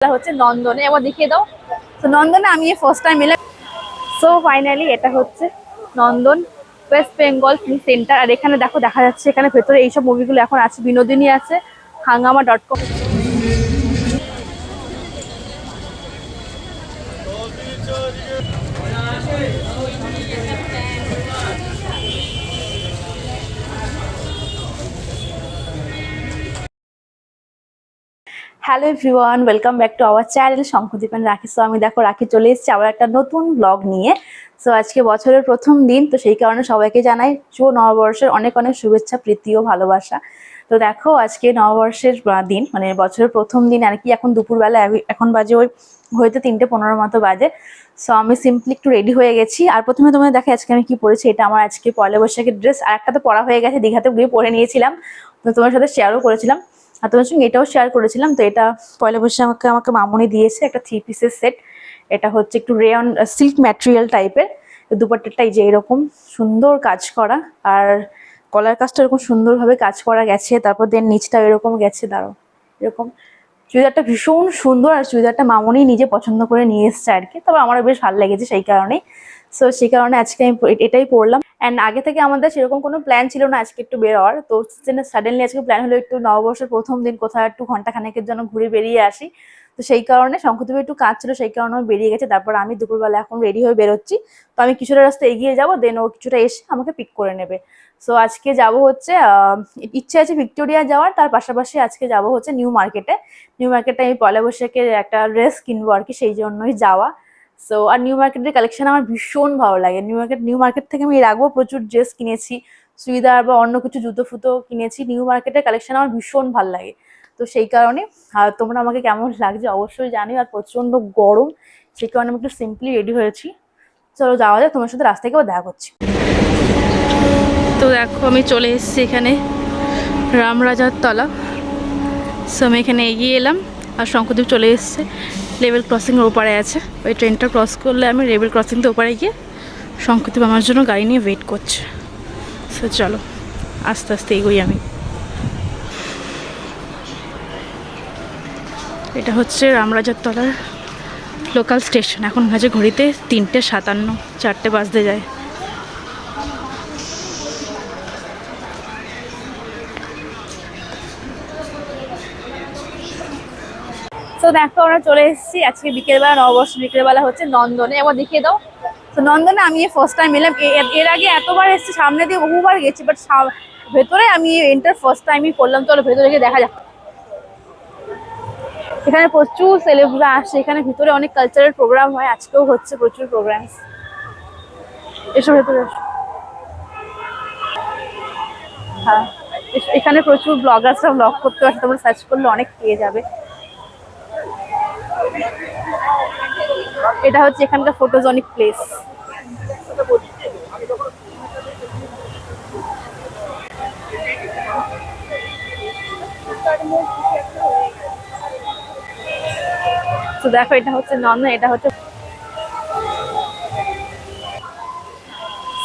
এটা হচ্ছে নন্দনে, একবার দেখিয়ে দাও। তো নন্দনে আমি ফার্স্ট টাইম এলাম। সো ফাইনালি এটা হচ্ছে Nandan West Bengal film centre আর এখানে দেখো, দেখা যাচ্ছে এখানে ভেতরে এইসব মুভিগুলো এখন আছে, বিনোদিনী আছে, Hungama dot com hello everyone, welcome back to our channel and রাখি। সো আমি দেখো, রাখি চলে এসেছি আবার একটা নতুন ব্লগ নিয়ে। সো আজকে বছরের প্রথম দিন, তো সেই কারণে সবাইকে জানাই চো নববর্ষের অনেক অনেক শুভেচ্ছা, প্রীতি ও ভালোবাসা। তো দেখো, আজকে নববর্ষের দিন মানে বছরের প্রথম দিন, আর কি এখন দুপুরবেলা এখন বাজে ওই, হয়তো তিনটে পনেরো মতো বাজে। সো আমি সিম্পলি একটু রেডি হয়ে গেছি। আর প্রথমে তোমাদের দেখে আজকে আমি কি পরেছি, এটা আমার আজকে পয়লা বৈশাখের ড্রেস আর একটা তো পরা হয়ে গেছে, দীঘাতে গিয়ে পরে নিয়েছিলাম। তো তোমার সাথে শেয়ারও করেছিলাম। আর তোমার সঙ্গে এটাও শেয়ার করেছিলাম। তো এটা পয়লা বৈশাখ আমাকে মামুনি দিয়েছে একটা থ্রি পিসের সেট এটা হচ্ছে একটু রেয়ন সিল্ক ম্যাটেরিয়াল টাইপের দুপাট্টাটা যে এরকম সুন্দর কাজ করা। আর কলার কাজটা এরকম সুন্দরভাবে কাজ করা গেছে। তারপর দেন নিচটা এরকম গেছে দাঁড়ো এরকম। চুড়িদারটা ভীষণ সুন্দর। আর চুড়িদারটা মামুনি নিজে পছন্দ করে নিয়ে এসছে আর কি তবে আমার বেশ ভালো লেগেছে সেই কারণেই। সো সেই কারণে আজকে আমি এটাই পড়লাম। অ্যান্ড আগে থেকে আমাদের সেরকম কোনো প্ল্যান ছিল না আজকে একটু বেরোয়ার। তো সাডেনলি আজকে প্ল্যান হলো একটু নববর্ষের প্রথম দিন, কোথাও একটু ঘণ্টা খানেকের জন্য ঘুরে বেরিয়ে আসি। তো সেই কারণে শঙ্খদেবের একটু কাজ ছিল সেই কারণে বেরিয়ে গেছে। তারপর আমি দুপুরবেলা এখন রেডি হয়ে বেরোচ্ছি। তো আমি কিছুটা রাস্তা এগিয়ে যাব দেন ও কিছুটা এসে আমাকে পিক করে নেবে। সো আজকে যাব হচ্ছে ইচ্ছে আছে ভিক্টোরিয়া যাওয়ার। তার পাশাপাশি আজকে যাব হচ্ছে নিউ মার্কেটে। নিউ মার্কেটে আমি পয়লা বৈশাখের একটা ড্রেস কিনবো আর কি, সেই জন্যই যাওয়া। সো আর নিউ মার্কেটের কালেকশন আমার ভীষণ ভালো লাগে। নিউ মার্কেট নিউ মার্কেট থেকে আমি এর আগেও প্রচুর ড্রেস কিনেছি, চুড়িদার বা অন্য কিছু জুতো ফুতো কিনেছি। নিউ মার্কেটের কালেকশন আমার ভীষণ ভালো লাগে। তো সেই কারণে আর তোমরা আমাকে কেমন লাগছে অবশ্যই জানি আর প্রচণ্ড গরম, সেই কারণে আমি একটু সিম্পলি রেডি হয়েছি। চলো যাওয়া যাক, তোমার সাথে রাস্তায় কেউ দেখা করছি। তো দেখো, আমি চলে এসেছি এখানে রামরাজার তলা। সো আমি এখানে এগিয়ে এলাম। আর শঙ্করদেব চলে এসছে। লেভেল ক্রসিংয়ের ওপারে আছে। ওই ট্রেনটা ক্রস করলে আমি লেভেল ক্রসিং তো ওপারে গিয়ে শঙ্করদেব আমার জন্য গাড়ি নিয়ে ওয়েট করছে। সো চলো, আস্তে আস্তে এগোই আমি। এটা হচ্ছে রামরাজার তলার লোকাল স্টেশন এখন বাজে ঘড়িতে তিনটে সাতান্ন, চারটে বাজতে যায়। তো দেখো, আমরা চলে এসেছি আজকে বিকেলবেলা, নববর্ষ বিকেলবেলা হচ্ছে নন্দনে। একবার দেখিয়ে দাও। তো নন্দনে আমি ফার্স্ট টাইম এলাম। এর- আগে এতবার এসেছি, সামনে দিয়ে বহুবার গেছি বাট ভেতরে আমি এন্টার ফার্স্ট টাইমই করলাম। চলো ভেতরে গিয়ে দেখা যাক। এখানে প্রচুর সেলেব্রা আসে। এখানে ভিতরে অনেক কালচারাল প্রোগ্রাম হয়। আজকেও হচ্ছে প্রচুর প্রোগ্রাম এসব ভেতরে হ্যাঁ। এখানে প্রচুর ব্লগার্সরা ব্লগ করতে আসে। তোমরা সার্চ করলে অনেক পেয়ে যাবে। এটা হচ্ছে এখানকার ফটোজনিক প্লেস তো দেখো, এটা হচ্ছে নন্দন এটা হচ্ছে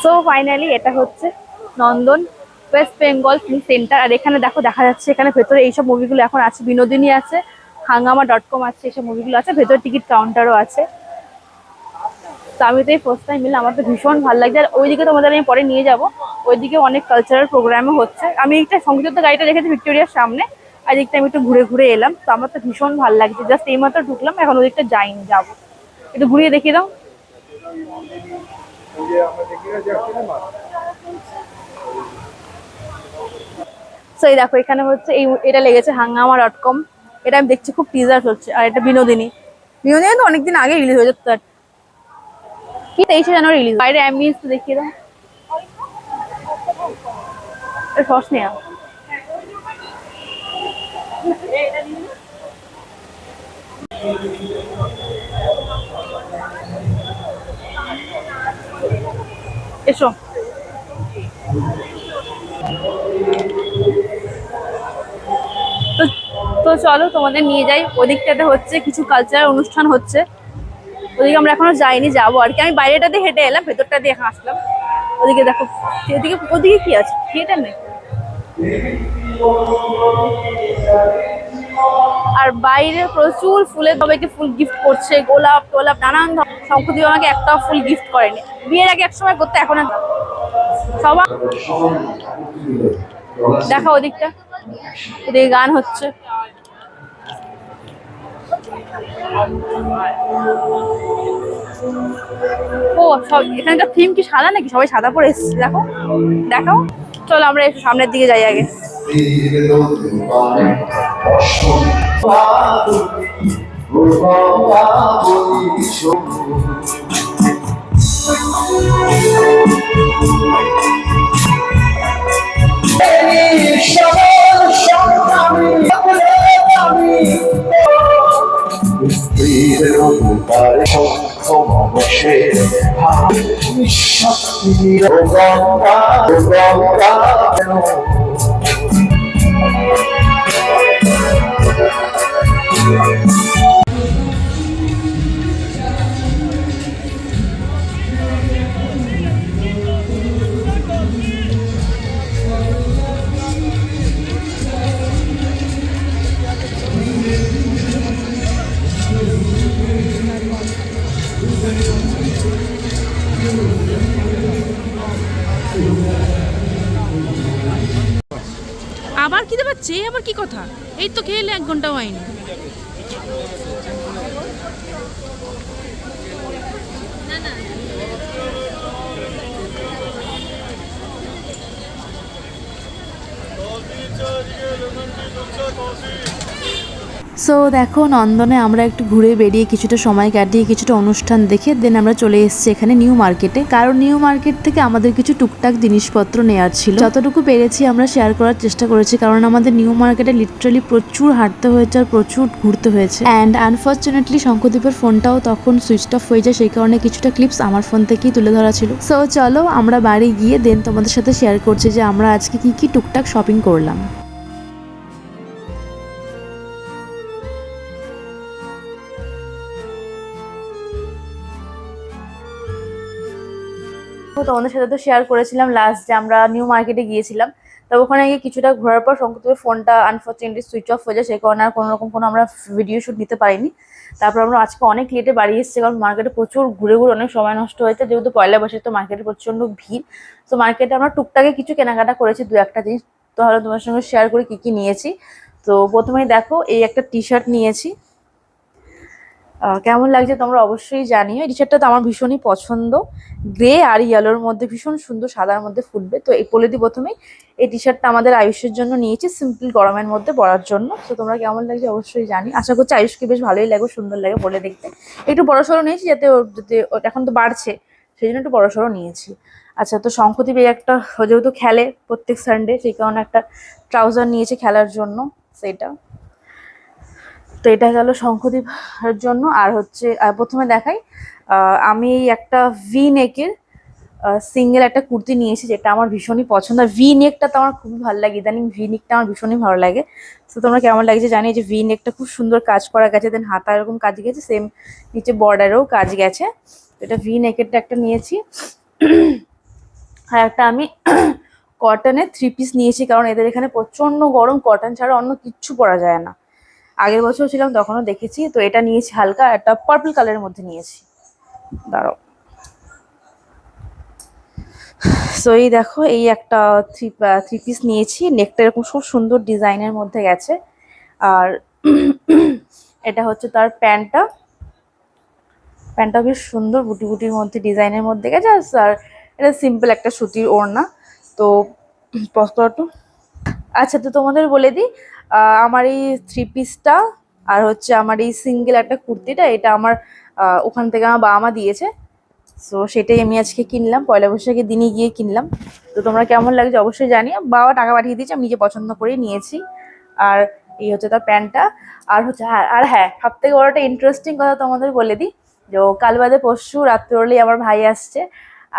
সো ফাইনালি এটা হচ্ছে Nandan West Bengal film centre আর এখানে দেখো, দেখা যাচ্ছে এখানে ভেতরে এইসব মুভিগুলো এখন আছে, বিনোদিনী আছে হাঙ্গামা ডট কম আছে এইসব মুভিগুলো আছে, ভেতর টিকিট কাউন্টারও আছে। তো আমি তো এই ফার্স্ট টাইম মিলে আমার তো ভীষণ ভালো লাগছে। আর ওইদিকে তোমাদের আমি পরে নিয়ে যাব, ওইদিকে অনেক কালচারাল প্রোগ্রামও হচ্ছে। আমি একটা সংযুক্ত গাড়িটা রেখেছি ভিক্টোরিয়ার সামনে, আর এদিকটা আমি একটু ঘুরে ঘুরে এলাম। তো আমার তো ভীষণ ভালো লাগছে জাস্ট এইমাত্র ঢুকলাম, এখন ওদিকটা যাইনি, যাব। একটু ঘুরিয়ে দেখিয়ে দাও। তো এই দেখো, এখানে হচ্ছে এই এটা লেগেছে হাঙ্গামা ডট কম এটা আমি দেখছি, খুব টিজার হচ্ছে আর এটা বিনোদিনী। বিনোদিনী তো অনেকদিন আগে রিলিজ হয়ে যেত কি তেইশে জানুয়ারি রিলিজ বাইরে অ্যাম্বিয়েন্স তো দেখিয়ে দাও। এসো। তো চলো তোমাদের নিয়ে যাই। ওদিকটাতে হচ্ছে কিছু কালচারাল অনুষ্ঠান হচ্ছে। ওদিকে আমরা এখনও যাইনি যাব আর কি। আমি বাইরেটাতে হেঁটে এলাম ভেতরটা দিয়ে আসলাম। ওদিকে দেখো ওদিকে ওদিকে কি আছে? থিয়েটার নেই? আর বাইরে প্রচুর ফুলের সবাইকে ফুল গিফট করছে গোলাপ টোলাপ নানান শঙ্কুদি আমাকে একটা ফুল গিফট করেনি। বিয়ের আগে এক সময় করতে এখন সবার দেখা ওদিকটা। ওদিকে গান হচ্ছে। ও, সব এখানকার থিম কি সাদা নাকি? সবাই সাদা পরে এসেছে, দেখো। দেখাও। চলো আমরা একটু সামনের দিকে যাই আগে। অন্ধকার শঙ্খ মনসে শক্তির গঙ্গা গঙ্গা আবার খিদে পাচ্ছে আবার কি কথা? এই তো খেলে এক ঘণ্টা হয়নি। সো দেখো, নন্দনে আমরা একটু ঘুরে বেরিয়ে কিছুটা সময় কাটিয়ে কিছুটা অনুষ্ঠান দেখে দেন আমরা চলে এসেছি এখানে নিউ মার্কেটে কারণ নিউ মার্কেট থেকে আমাদের কিছু টুকটাক জিনিসপত্র নেওয়ার ছিল। যতটুকু পেরেছি আমরা শেয়ার করার চেষ্টা করেছি, কারণ আমাদের নিউ মার্কেটে লিটারালি প্রচুর হাঁটতে হয়েছে আর প্রচুর ঘুরতে হয়েছে। অ্যান্ড আনফর্চুনেটলি শঙ্কদ্বীপের ফোনটাও তখন সুইচ অফ হয়ে যায়, সেই কারণে কিছুটা ক্লিপস আমার ফোন থেকেই তুলে ধরা ছিল। সো চলো, আমরা বাড়ি গিয়ে দেন তোমাদের সাথে শেয়ার করছি যে আমরা আজকে কি কি টুকটাক শপিং করলাম। তোমাদের সাথে তো শেয়ার করেছিলাম লাস্ট যে আমরা নিউ মার্কেটে গিয়েছিলাম। তবে ওখানে গিয়ে কিছুটা ঘোরার পর শঙ্করদেবের ফোনটা আনফর্চুনেটলি সুইচ অফ হয়ে যায় সেই কারণে আর কোনো রকম কোনো আমরা ভিডিও শুট নিতে পারিনি। তারপর আমরা আজকে অনেক লেটে বাড়ি এসেছি কারণ মার্কেটে প্রচুর ঘুরে ঘুরে অনেক সময় নষ্ট হয়েছে, যেহেতু পয়লা বসে তো মার্কেটে প্রচণ্ড ভিড়। তো মার্কেটে আমরা টুকটাকে কিছু কেনাকাটা করেছি, দু একটা জিনিস। তাহলে তোমার সঙ্গে শেয়ার করি কি কি নিয়েছি। তো প্রথমেই দেখো, এই একটা টি শার্ট নিয়েছি। কেমন লাগছে তোমরা অবশ্যই জানিও। এই টি শার্টটা তো আমার ভীষণই পছন্দ। গ্রে আর ইয়েলোর মধ্যে ভীষণ সুন্দর সাদার মধ্যে ফুটবে। তো এই বলে দিই প্রথমেই এই টি শার্টটা আমাদের আয়ুষের জন্য নিয়েছি সিম্পল গরমের মধ্যে পরার জন্য। তো তোমরা কেমন লাগছে অবশ্যই জানি আশা করছি আয়ুষকে বেশ ভালোই লাগে সুন্দর লাগে বলে দেখতে। একটু বড় সড়ো নিয়েছি যাতে ওর যাতে এখন তো বাড়ছে, সেই জন্য একটু বড় সড়ো নিয়েছি। আচ্ছা তো শঙ্খদ্বীপ এই একটা যেহেতু খেলে প্রত্যেক সানডে সেই কারণে একটা ট্রাউজার নিয়েছে খেলার জন্য, সেটা। তো এটা গেল শঙ্খদ্বীপের জন্য। আর হচ্ছে প্রথমে দেখাই আমি একটা ভি নেকের সিঙ্গেল একটা কুর্তি নিয়েছি যেটা আমার ভীষণই পছন্দ। আর ভি নেকটা তো আমার খুবই ভালো লাগে। ইদানিং ভি নেকটা আমার ভীষণই ভালো লাগে। তো তোমরা কেমন লাগছে জানি যে ভি নেকটা খুব সুন্দর কাজ করা গেছে। দেন হাতা এরকম কাজ গেছে সেম নিচে বর্ডারেও কাজ গেছে। এটা ভি নেকেরটা একটা নিয়েছি। আর একটা আমি কটনের থ্রি পিস নিয়েছি, কারণ এদের এখানে প্রচণ্ড গরম। কটন ছাড়া অন্য কিচ্ছু পরা যায় না। আগের বছর ছিলাম, তখনও দেখেছি। তো এটা নিয়েছি হালকা, একটা পার্পল কালারের মধ্যে নিয়েছি। দাঁড়াও। সো এই দেখো, এই একটা থ্রি থ্রি পিস নিয়েছি। নেকটা এরকম খুব সুন্দর ডিজাইনের মধ্যে গেছে। আর এটা হচ্ছে তার প্যান্টটা। প্যান্টটা বেশ সুন্দর বুটি বুটির মধ্যে ডিজাইনের মধ্যে গেছে। আর- এটা সিম্পল একটা সুতির ওড়না। তো পস্কটু আচ্ছা তো তোমাদের বলে দিই আমার এই থ্রি পিসটা আর হচ্ছে আমার এই সিঙ্গেল একটা কুর্তিটা, এটা আমার ওখান থেকে আমার বাবা মা দিয়েছে। সো সেটাই আমি আজকে কিনলাম, পয়লা বৈশাখের দিনই গিয়ে কিনলাম। তো তোমরা কেমন লাগছে অবশ্যই জানিও। বাবা টাকা পাঠিয়ে দিয়েছে, আমি নিজে পছন্দ করে নিয়েছি। আর এই হচ্ছে তার প্যান্টটা। আর হচ্ছে হ্যাঁ আর হ্যাঁ সব থেকে বড় একটা ইন্টারেস্টিং কথা তোমাদের বলে দিই, যে কাল বাদে পরশু রাত্রে হলেই আমার ভাই আসছে।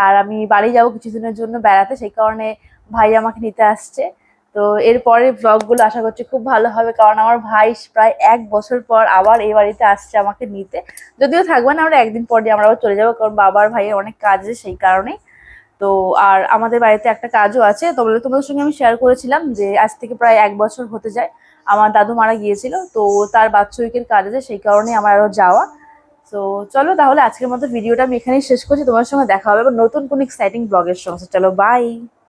আর আমি বাড়ি যাব কিছুদিনের জন্য বেড়াতে, সেই কারণে ভাই আমাকে নিতে আসছে। তো এরপরে ব্লগগুলো আশা করছি খুব ভালো হবে, কারণ আমার ভাই প্রায় এক বছর পর আবার এই বাড়িতে আসছে আমাকে নিতে। যদিও থাকবে না, আমরা একদিন পর দিয়ে আমরা আবার চলে যাব, কারণ বাবার ভাইয়ের অনেক কাজ আছে সেই কারণেই। তো আর আমাদের বাড়িতে একটা কাজও আছে তবে তোমাদের সঙ্গে আমি শেয়ার করেছিলাম যে আজ থেকে প্রায় এক বছর হতে যায়, আমার দাদু মারা গিয়েছিল, তো তার বাৎসরিকের কাজ আছে সেই কারণে আমার আরও যাওয়া। তো চলো তাহলে আজকের মতো ভিডিওটা আমি এখানেই শেষ করছি, তোমার সঙ্গে দেখা হবে নতুন কোনো এক্সাইটিং ব্লগের সঙ্গে। চলো বাই